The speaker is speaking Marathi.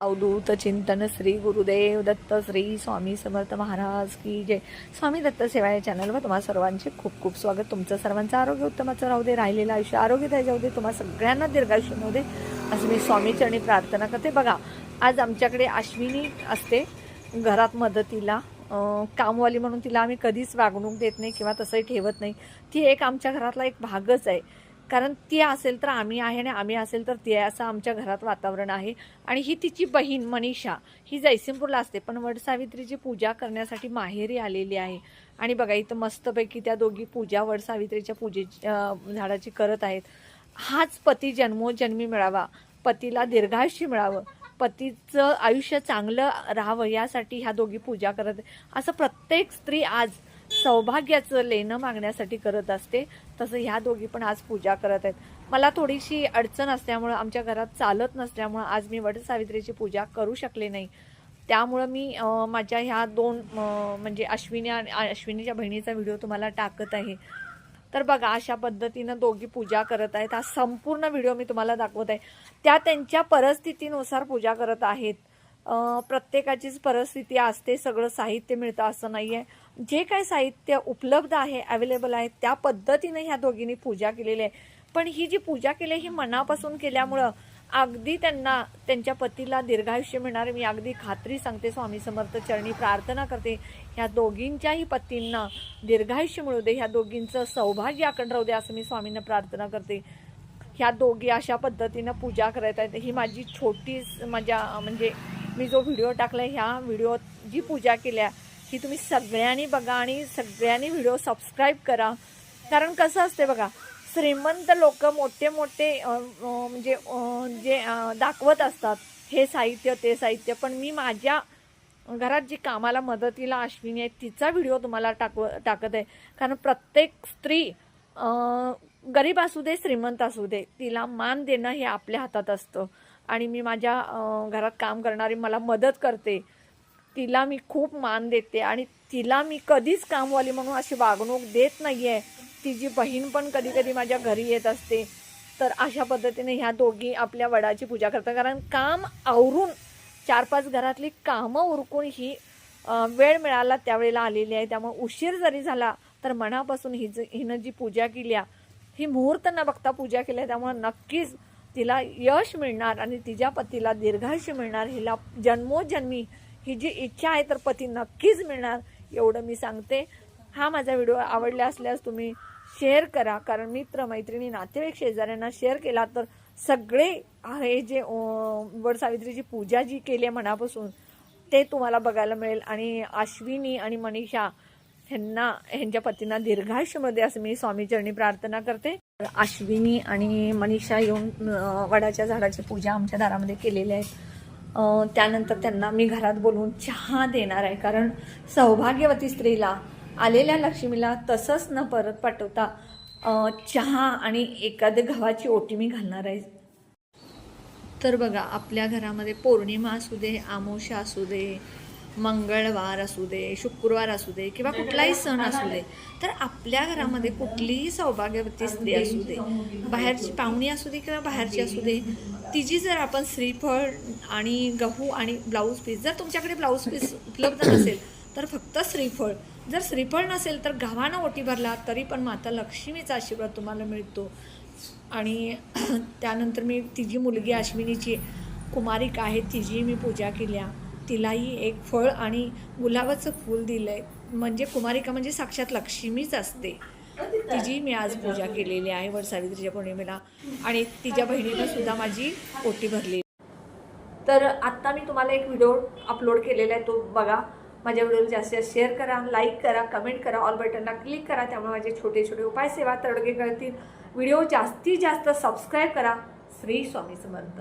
अवधूत चिंतन श्री गुरुदेव दत्त श्री स्वामी समर्थ महाराज की जय. स्वामी दत्त सेवा या चॅनलवर तुम्हा सर्वांचे खूप खूप स्वागत. तुमचं सर्वांचं आरोग्य उत्तमाचं राहू दे राहिलेलं आयुष्य आरोग्य जाऊ दे तुम्हा सगळ्यांना दीर्घायुष्य मिळू दे. असं मी स्वामी चरणी प्रार्थना करते. बघा आज आमच्याकडे अश्विनी असते घरात मदतीला कामवाली म्हणून तिला आम्ही कधीच वागणूक देत नाही किंवा तसंही ठेवत नाही. ती एक आमच्या घरातला एक भागच आहे. कारण ती असेल तर आम्ही आहे आणि आम्ही असेल तर ती आहे असं आमच्या घरात वातावरण आहे. आणि ही तिची बहीण मनीषा ही जयसिंगपूरला असते. पण वडसावित्रीची पूजा करण्यासाठी माहेरी आलेली आहे. आणि बघा इथं मस्तपैकी त्या दोघी पूजा वडसावित्रीच्या पूजेची झाडाची करत आहेत. हाच पती जन्मोजन्मी मिळावा. पतीला दीर्घायुष्य मिळावं. पतीचं आयुष्य चांगलं राहावं यासाठी ह्या दोघी पूजा करत आहे. असं प्रत्येक स्त्री आज सौभाग्याचं लेणं मागण्यासाठी करत असते तसं ह्या दोघी पण आज पूजा करत आहेत. मला थोडीशी अडचण असल्यामुळं आमच्या घरात चालत नसल्यामुळं आज मी वटसावित्रीची पूजा करू शकले नाही. त्यामुळं मी माझ्या ह्या दोन म्हणजे अश्विनी आणि अश्विनीच्या बहिणीचा व्हिडिओ तुम्हाला टाकत आहे. तर बघा अशा पद्धतीनं दोघी पूजा करत आहेत. हा संपूर्ण व्हिडिओ मी तुम्हाला दाखवत आहे. त्या त्यांच्या परिस्थितीनुसार पूजा करत आहेत. प्रत्येकाचीच परिस्थिती असते सगळं साहित्य मिळतं असं नाही आहे जे काय साहित्य उपलब्ध आहे अवेलेबल आहे त्या पद्धतीने ह्या दोघींनी पूजा केलेली आहे. पण ही जी पूजा केली आहे, ही मनापासून केल्यामुळं अगदी त्यांना त्यांच्या पतीला दीर्घायुष्य मिळणार मी अगदी खात्री सांगते स्वामी समर्थ चरणी प्रार्थना करते. ह्या दोघींच्याही पतींना दीर्घायुष्य मिळू दे ह्या दोघींचं सौभाग्य अखंड राहू दे असं मी स्वामींना प्रार्थना करते. ह्या दोघी अशा पद्धतीनं पूजा करत आहेत. ही माझी छोटी माझ्या म्हणजे मी जो व्हिडिओ टाकला ह्या व्हिडिओत जी पूजा केल्या ही तुम्ही सगळ्यांनी बघा आणि सगळ्यांनी व्हिडिओ सबस्क्राईब करा. कारण कसं असते बघा श्रीमंत लोक मोठे मोठे म्हणजे जे दाखवत असतात हे साहित्य ते साहित्य. पण मी माझ्या घरात जी कामाला मदतीला अश्विनी आहे तिचा व्हिडिओ तुम्हाला टाकव टाकत आहे. कारण प्रत्येक स्त्री गरीब असू दे श्रीमंत असू दे तिला मान देणं हे आपल्या हातात असतं. आणि मी माझ्या घरात काम करणारी मला मदत करते. तिला मी खूप मान देते आणि तिला मी कधीच कामवाली म्हणून अशी वागणूक देत नाही आहे तिची बहीण पण कधी कधी माझ्या घरी येत असते. तर अशा पद्धतीने ह्या दोघी आपल्या वडाची पूजा करतात. कारण काम आवरून चार पाच घरातली कामं उरकून ही वेळ मिळाला त्यावेळेला आलेली आहे. त्यामुळे उशीर जरी झाला तर मनापासून हिज हिनं जी पूजा केली आहे, ही मुहूर्त न बघता पूजा केली आहे त्यामुळे नक्कीच तिला यश मिळणार आणि तिच्या पतीला दीर्घायुष्य मिळणार हिला जन्मोजन्मी ही जी इच्छा आहे तर पती नक्कीच मिळणार एवढं मी सांगते. हा माझा व्हिडिओ आवडला असल्यास तुम्ही शेअर करा कारण मित्र मैत्रिणी नातेवाईक शेजाऱ्यांना शेअर केला तर सगळे हे जे वड सावित्रीची पूजा जी केली आहे मनापासून ते तुम्हाला बघायला मिळेल. आणि अश्विनी आणि मनीषा ह्यांना ह्यांच्या पतींना दीर्घायुष्यमध्ये असं मी स्वामीचरणी प्रार्थना करते. अश्विनी आणि मनीषा येऊन वडाच्या झाडाची पूजा आमच्या दारामध्ये केलेली आहे. त्यानंतर त्यांना मी घरात बोलवून चहा देणार आहे. कारण सौभाग्यवती स्त्रीला आलेल्या लक्ष्मीला तसंच न परत पाठवता चहा आणि एखादी गव्हाची ओटी मी घालणार आहे. तर बघा आपल्या घरामध्ये पौर्णिमा असू दे आमोशा असू दे मंगळवार असू दे शुक्रवार असू दे किंवा कुठलाही सण असू दे तर आपल्या घरामध्ये कुठलीही सौभाग्यवती स्त्री असू दे बाहेरची पाहुणी असू दे किंवा बाहेरची असू दे तिची जर आपण श्रीफळ आणि गहू आणि ब्लाऊज पीस जर तुमच्याकडे ब्लाऊज पीस उपलब्ध नसेल तर फक्त श्रीफळ. जर श्रीफळ नसेल तर गव्हानं ओटी भरला तरी पण माता लक्ष्मीचा आशीर्वाद तुम्हाला मिळतो. आणि त्यानंतर मी तिची मुलगी अश्विनीची कुमारिका आहे तिची मी पूजा केल्या तिलाही एक फळ आणि गुलाबाचं फूल दिलं आहे म्हणजे कुमारिका म्हणजे साक्षात लक्ष्मीच असते. तिची मी आज पूजा केलेली आहे वटसावित्रीच्या पौर्णिमेला. आणि तिच्या बहिणीनं सुद्धा माझी पोटी भरली तर आत्ता मी तुम्हाला एक व्हिडिओ अपलोड केलेला आहे तो बघा. माझ्या व्हिडिओला जास्तीत जास्त शेअर करा लाईक करा कमेंट करा ऑल बटनला क्लिक करा. त्यामुळे माझे छोटे छोटे उपाय सेवा तडगे कळतील व्हिडिओ जास्तीत जास्त सबस्क्राईब करा. श्री स्वामी समर्थ.